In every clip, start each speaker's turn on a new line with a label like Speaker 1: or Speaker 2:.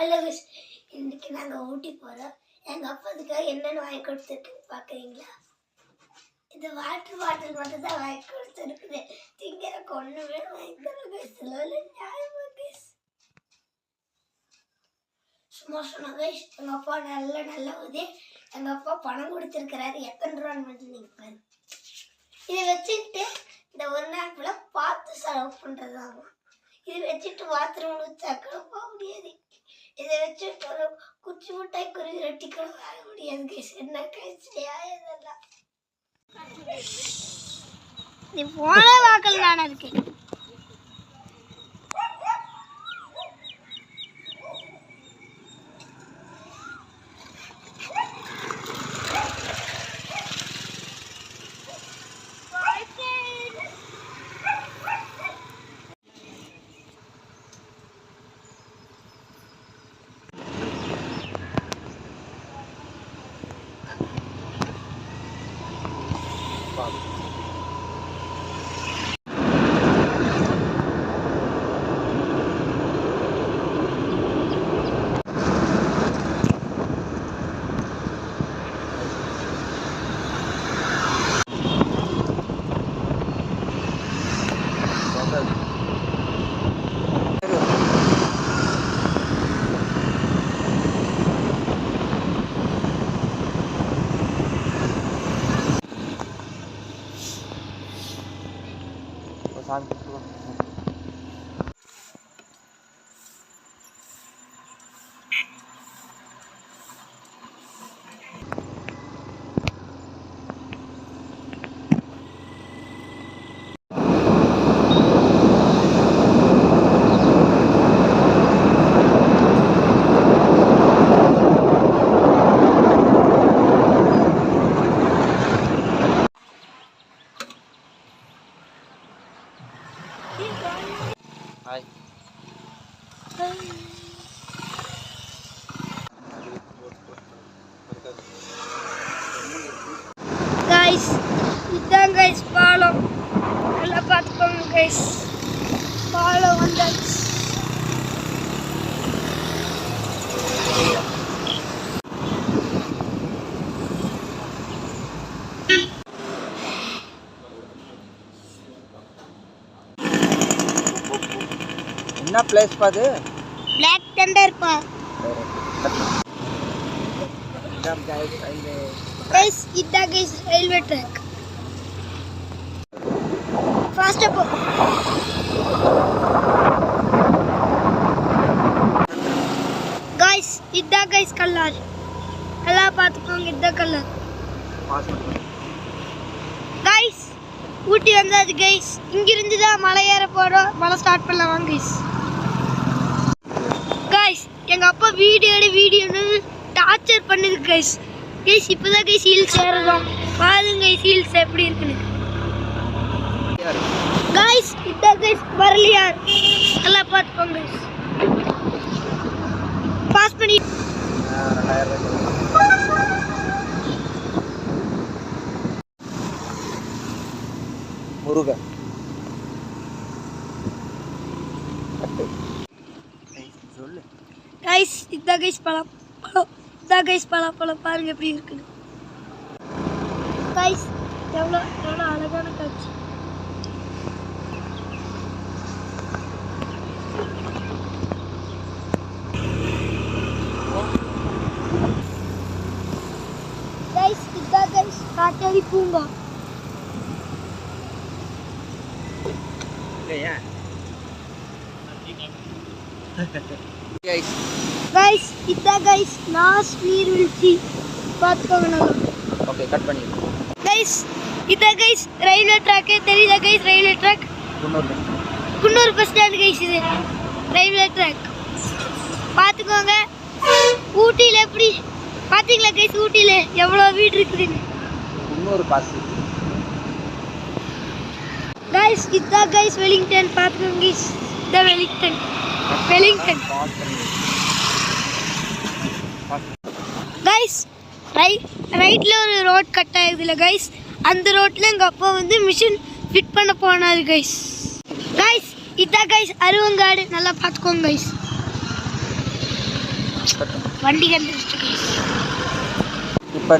Speaker 1: Hello wish இன்னைக்கு நாங்கள் ஊட்டி போகிறோம் எங்கள் அப்பாதுக்காக என்னென்ன வாங்கி கொடுத்துருக்குன்னு பார்க்குறீங்களா இந்த வாட்டர் பாட்டில் மட்டும் தான் வாங்கி கொடுத்துருக்குது. திங்கிற ஒன்றுமே வாங்கி தரல. சிலவில் நியாயமா கைஸ் சும்மா சொன்னாங்க எங்கள் அப்பா நல்ல நல்ல உதவி எங்கள் அப்பா பணம் கொடுத்துருக்கிறாரு. எத்தனை ரூபான்னு மட்டும் நீங்கள் பாரு. இதை வச்சுக்கிட்டு இந்த ஒரு நாள் ஃபுல்லாக பார்த்து செலவு பண்ணுறதாகும் இதை வச்சுட்டு பாத்ரூம் வச்சா போக முடியாது. இதை வச்சு ஒரு குச்சி மிட்டாய் குருவி ரொட்டி கூட வாங்க முடியாது கைஸ் என்ன கைஸ்லையா இதெல்லாம்?
Speaker 2: நீ போன வாக்கல் தானே இருக்கு.
Speaker 3: ஹாய்
Speaker 2: கைஸ் இதுதான் கைஸ் பாலம் நல்லா பார்த்துக்கோங்க கைஸ் பாலம் வந்தாச்சு
Speaker 3: என்ன பிளேஸ் பாது
Speaker 2: பிளாக் டெண்டர் பா. கைஸ் இதுதான் கைஸ் ரயில்வே ட்ராக் ஃபாஸ்ட்டாக போ. கைஸ் இதுதான் கைஸ் கல்லார். நல்லா பார்த்துக்கோங்க இதுதான் கல்லார். கைஸ் ஊட்டி வந்தாது கைஸ் இங்கிருந்து தான் மலை ஏற போகிறோம் மலை ஸ்டார்ட் பண்ணலாம் வாங்க கைஸ் எங்கள் அப்பா வீடியோ டார்ச்சர் பண்ணுது கைஸ் கைஸ் இப்போதான் கைஸ் ஹீல்ஸ் ஏறுறோம் பாருங்க கைஸ் ஹீல்ஸ் எப்படி இருக்குன்னு. கைஸ் இதான் கைஸ் வரலையார் நல்லா பார்த்துக்கோங்க கைஸ் பாஸ் பண்ணி
Speaker 3: முருகன். இதுதான்
Speaker 2: கைஸ் பழம் பழம் இதுதான் கைஸ் பழம் பழம் பாருங்க எப்படி இருக்குன்னு கைஸ் எவ்வளோ எவ்வளோ அழகான காட்சி கைஸ் இதான் கைஸ் காட்டேரி பூங்கா
Speaker 3: இல்லையா கைஸ்
Speaker 2: கைஸ் இதான் கைஸ் நாஸ் நீர்வீழ்ச்சி பார்த்துக்கோங்க
Speaker 3: ஓகே கட் பண்ணிடுறோம்
Speaker 2: கைஸ் இதான் கைஸ் ரயில்வே ட்ராக்கு தெரியுதா கைஸ் ரயில்வே ட்ராக்
Speaker 3: குன்னூர்ல
Speaker 2: குன்னூர் பஸ் ஸ்டாண்ட் கைஸ் இது ரயில்வே ட்ராக் பார்த்துக்கோங்க ஊட்டியில் எப்படி பார்த்தீங்களா கைஸ் ஊட்டியில் எவ்வளோ வீடு இருக்குதுன்னு
Speaker 3: குன்னூர் பாஸ்
Speaker 2: கைஸ் இதான் கைஸ் வெலிங்டன் பார்த்துக்கோங்க கைஸ் இதான் வெலிங்டன் வெலிங்டன்
Speaker 3: பாஸ் பண்ணி
Speaker 2: கைஸ் ரைட் ரைட்டில் ஒரு ரோட் கட் ஆகுதுல கைஸ் அந்த ரோட்டில் எங்கள் அப்பா வந்து மிஷின் ஃபிட் பண்ண போனார் கைஸ் கைஸ் இதான் கைஸ் அருவங்காடு. நல்லா பார்த்துக்கோங்க கைஸ் வண்டி கண்டுபிடிச்சிட்டு கைஸ்
Speaker 3: இப்போ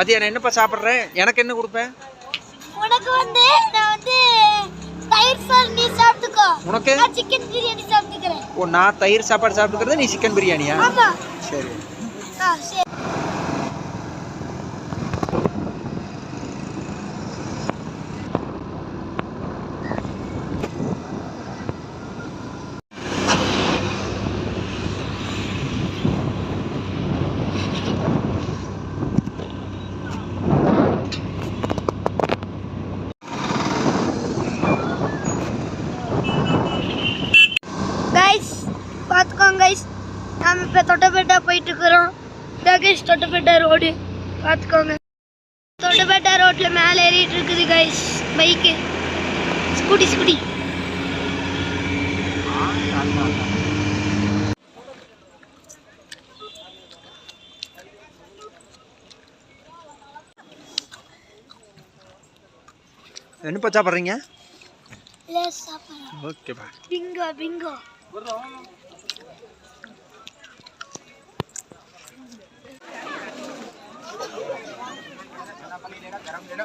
Speaker 3: மதியானம் என்னப்பா சாப்பிட்றேன் எனக்கு என்ன கொடுப்பேன்
Speaker 2: உனக்கு வந்து நான் வந்து தயிர் சார் நீ சாப்பிட்டுக்கோ.
Speaker 3: உனக்கு?
Speaker 2: நான் சிக்கன் பிரியாணி சாப்பிட்டுக்கிறேன்.
Speaker 3: ஓ நான் தயிர் சாப்பாடு சாப்பிட்டுக்கிறது நீ சிக்கன் பிரியாணியா?
Speaker 2: ஆமா.
Speaker 3: சரி.
Speaker 2: ஆ சரி கைஸ் பார்த்துக்கோங்க கைஸ் நாம் இப்போ தொட்டபேட்டா போயிட்டு இருக்கிறோம் இதான் கைஸ் தொட்டபேட்டா ரோடு பார்த்துக்கோங்க தொட்டபேட்டா ரோட்டில் மேலே ஏறிட்டு இருக்குது கைஸ் பைக்கு ஸ்கூட்டி ஸ்கூட்டி
Speaker 3: என்னப்பா சாப்பிட்றீங்க? ஓகேப்பா
Speaker 2: பிங்கோ பிங்கோ पली लेना
Speaker 4: गरम लेना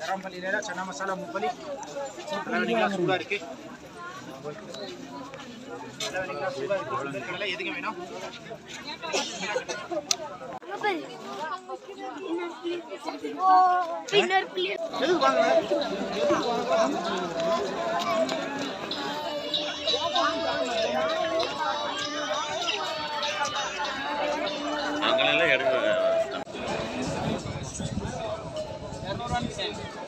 Speaker 4: गरम पली लेना चना मसाला मूंगफली சூடா இருக்கு எதுக்கு
Speaker 3: வேணும் பின்னர் பிளேட் வாங்க
Speaker 4: 100%.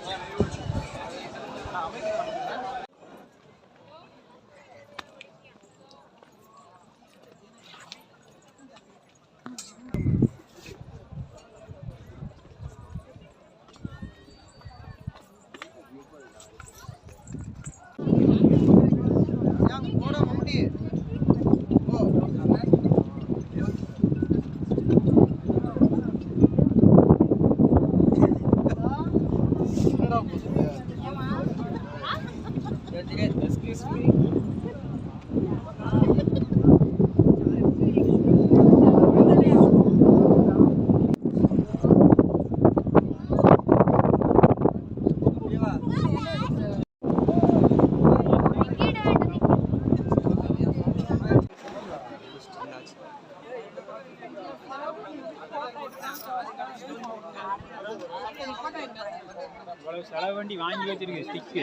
Speaker 4: இவ்வளவு
Speaker 2: செலவு வாங்கி வச்சிருக்கு ஸ்டிக்கு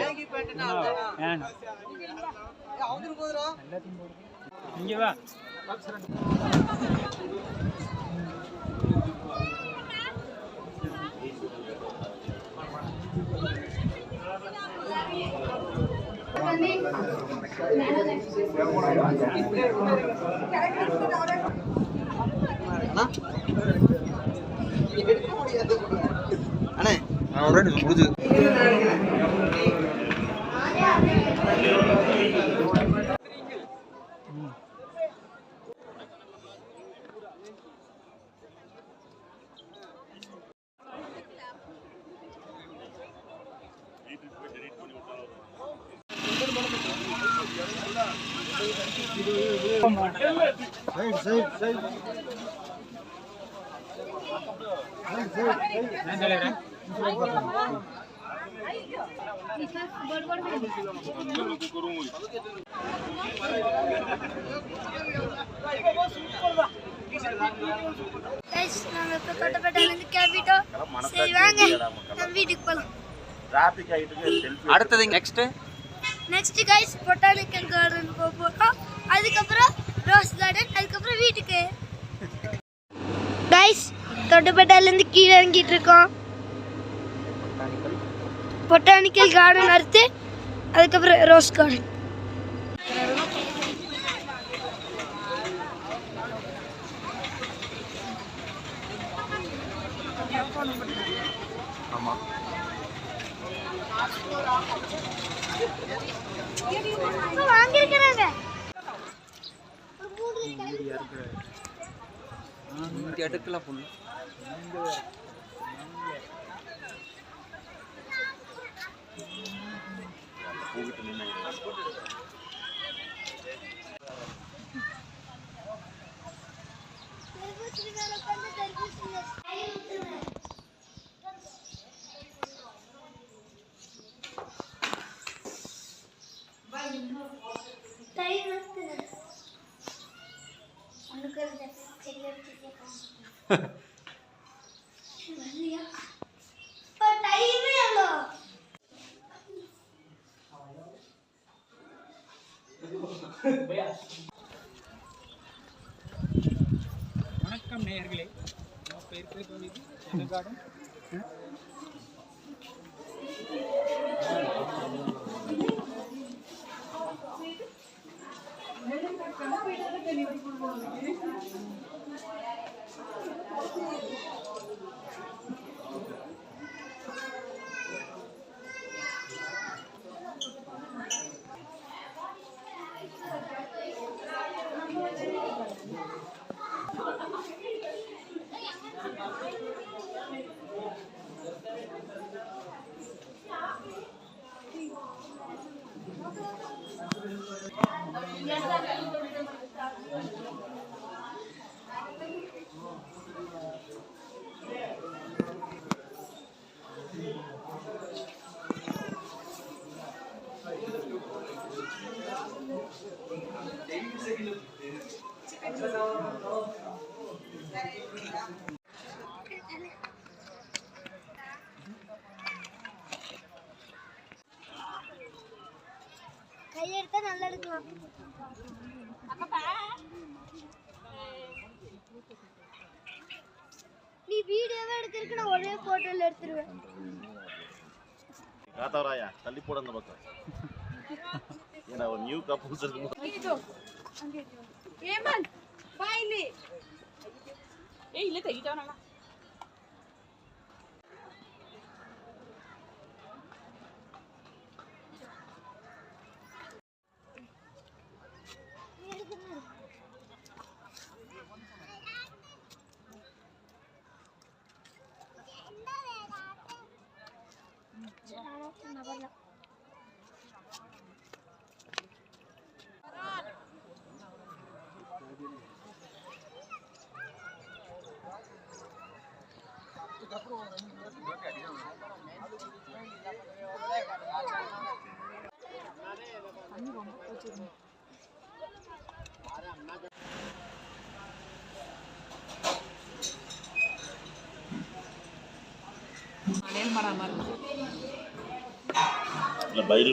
Speaker 2: இங்க வா. இது தொட்டபேட்டாலேருந்து கிளம்பிட்டோம் சரி வாங்க நம்ம வீட்டுக்கு போகலாம்
Speaker 3: அடுத்தது next
Speaker 2: next guys botanical garden போக போகிறோம் அதுக்கப்புறம் ரோஸ் கார்டன் அதுக்கப்புறம் வீட்டுக்கு. கைஸ் தொட்டபேட்டாலேருந்து கீழே இறங்கிட்டு இருக்கோம். பொட்டானிக்கல் கார்டன் அடுத்து அதுக்கப்புறம் ரோஸ் கார்டன்
Speaker 3: ஆமாம்
Speaker 2: வாங்கியிருக்கிறாங்க.
Speaker 4: பொண்ணு. ಹೋಗಿತ್ತು ನಿನ್ನೆ Ha ha. Obrigado.
Speaker 2: கையெடுத்தா எடுத்தா நல்லா எடுக்கலாம் நீ வீடியோவே எடுக்கிறதுக்கு நான் ஒரே போட்டோல எடுத்துருவேன்
Speaker 5: காத்தவராயா தள்ளி போட அந்த பக்கம். ஏன்னா ஒரு நியூ கப்பல்ஸ் இருக்கும் இல்ல பயிர்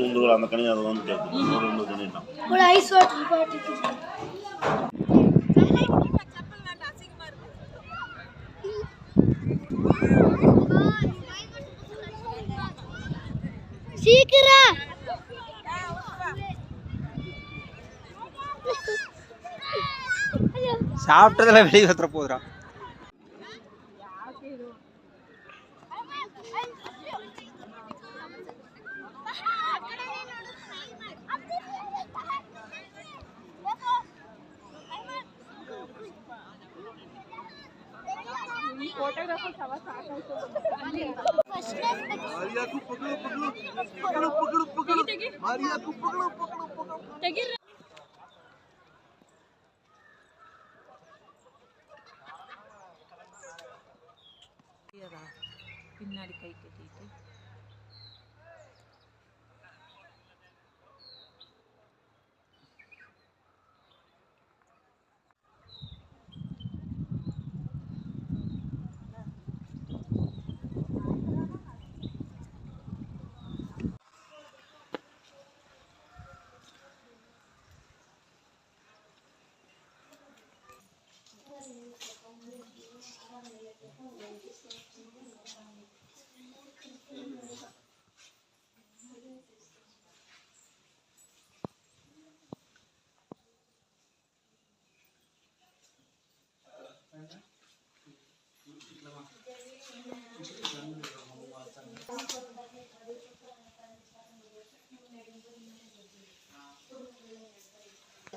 Speaker 5: உண்டு அந்த கனி அதை வந்து கேட்கும்
Speaker 3: சாப்பிட்டதெல்லாம் வெளியே வந்துட போகுதுடா
Speaker 6: பின்னாடி கை கட்டிட்டு.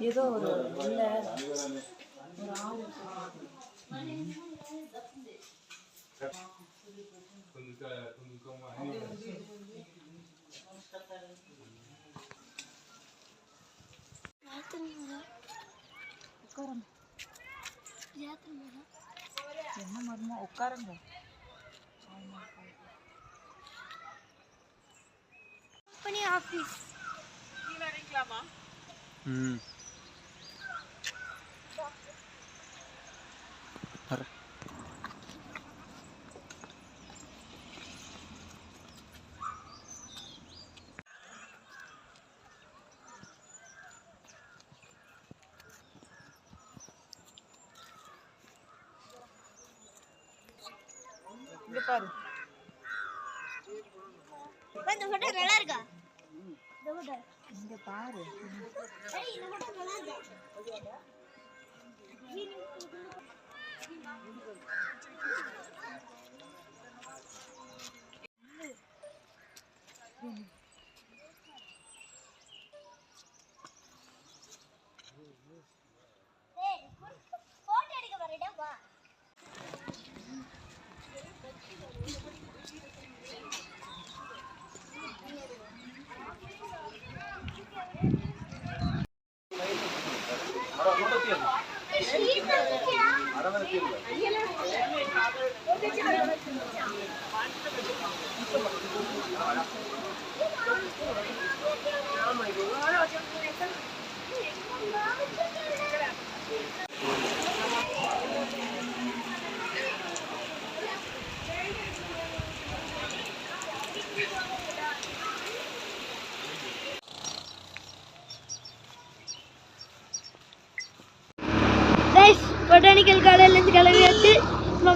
Speaker 6: ஏதோ ஒரு உள்ள என்ன மருமோ உட்காருங்க
Speaker 2: கம்பெனி ஆஃபீஸ்
Speaker 3: ம்.
Speaker 6: இங்க பாரு.
Speaker 2: இந்த ஃபோட்டோ நல்லா இருக்கா?
Speaker 6: இங்க பாரு.
Speaker 2: இந்த ஃபோட்டோ நல்லா இருக்கா? போட்டோ எடுக்க வரடா வா. 我的家人们只能讲。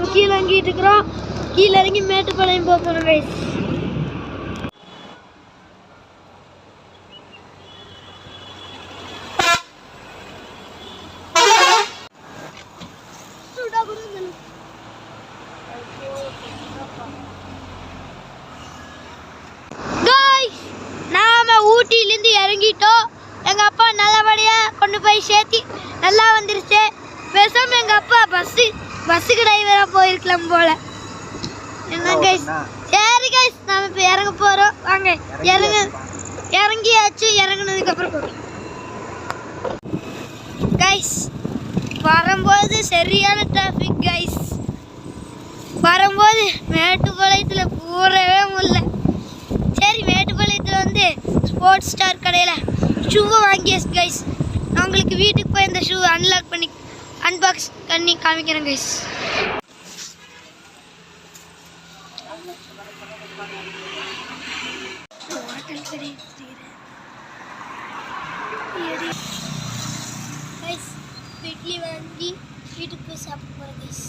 Speaker 2: நம்ம கீழே இறங்கிட்டு இருக்கிறோம். கீழே இறங்கி மேட்டுப்பாளையம் போக போகிறோம் கைஸ் Guys, நாம ஊட்டியிலேருந்து இறங்கிட்டோம் எங்கள் அப்பா நல்லபடியாக கொண்டு போய் சேர்த்தி நல்லா வந்துருச்சு பேசாம எங்கள் அப்பா பஸ்ஸு பஸ்ஸுக்கு டிரைவராக போயிருக்கலாம் போல என்ன கைஸ் சரி கைஸ் நாம இப்போ இறங்க போகிறோம் வாங்க இறங்க இறங்கியாச்சு இறங்குனதுக்கப்புறம் கைஸ் வரும்போது சரியான டிராஃபிக் கைஸ் வரும்போது மேட்டுப்பாளையத்தில் பூரவே முடியல. சரி மேட்டுப்பாளையத்தில் வந்து ஸ்போர்ட்ஸ் ஸ்டார் கடையில் ஷூவை வாங்கியாச்சு கைஸ் நான் உங்களுக்கு வீட்டுக்கு போய் இந்த ஷூ அன்லாக் பண்ணி அன்பாக்ஸ் பண்ணி காமிக்கிறேன் கைஸ் இட்லி வாங்கி வீட்டுக்கு போய் சாப்பிட போகிறேன் கைஸ்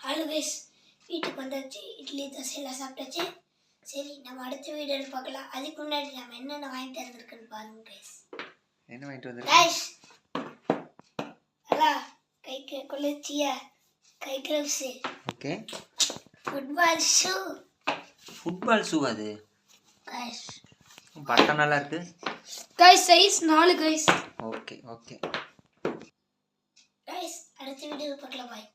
Speaker 2: ஹலோ கைஸ் வீட்டுக்கு வந்தாச்சு. இட்லி தோசை எல்லாம் சாப்பிட்டாச்சு. சரி நம்ம அடுத்த வீடியோவில் பார்க்கலாம். அதுக்கு முன்னாடி நம்ம என்னென்ன வாங்கிட்டு வந்திருக்குன்னு பாருங்க கைஸ்
Speaker 3: என்ன வாங்கிட்டு வந்து
Speaker 2: கைஸ் அல்லா கைக்கு குளிர்ச்சியா? கை gloves
Speaker 3: okay
Speaker 2: football shoe
Speaker 3: football shoe அது?
Speaker 2: கைஸ்
Speaker 3: பட்டம் நல்லா இருக்கு.
Speaker 2: கைஸ் சைஸ் நாலு கைஸ்
Speaker 3: ஓகே ஓகே
Speaker 2: கைஸ் அடுத்த வீடியோவில் பார்க்கலாம் பாய்